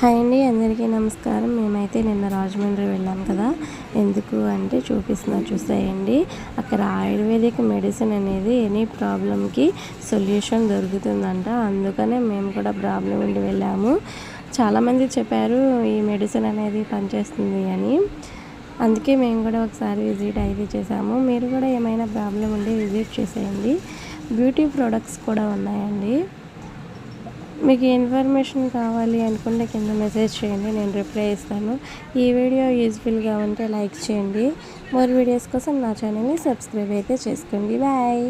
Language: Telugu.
హాయ్ అండి అందరికీ నమస్కారం. మేమైతే నిన్న రాజమండ్రి వెళ్ళాం కదా. ఎందుకు అంటే చూపిస్తున్నా చూసేయండి. అక్కడ ఆయుర్వేదిక్ మెడిసిన్ అనేది ఎనీ ప్రాబ్లంకి సొల్యూషన్ దొరుకుతుందంట. అందుకనే మేము కూడా ప్రాబ్లం ఉండి వెళ్ళాము. చాలామంది చెప్పారు ఈ మెడిసిన్ అనేది పనిచేస్తుంది అని. అందుకే మేము కూడా ఒకసారి విజిట్ అయితే చేసాము మీరు కూడా ఏమైనా ప్రాబ్లం ఉంటే విజిట్ చేసేయండి. బ్యూటీ ప్రోడక్ట్స్ కూడా ఉన్నాయండి. మీకు ఇన్ఫర్మేషన్ కావాలి అనుకుంటే కింద మెసేజ్ చేయండి నేను రిప్లై ఇస్తాను. ఈ వీడియో యూజ్ఫుల్గా ఉంటే లైక్ చేయండి. మోర్ వీడియోస్ కోసం నా ఛానల్ని సబ్స్క్రైబ్ అయితే చేసుకోండి. బాయ్.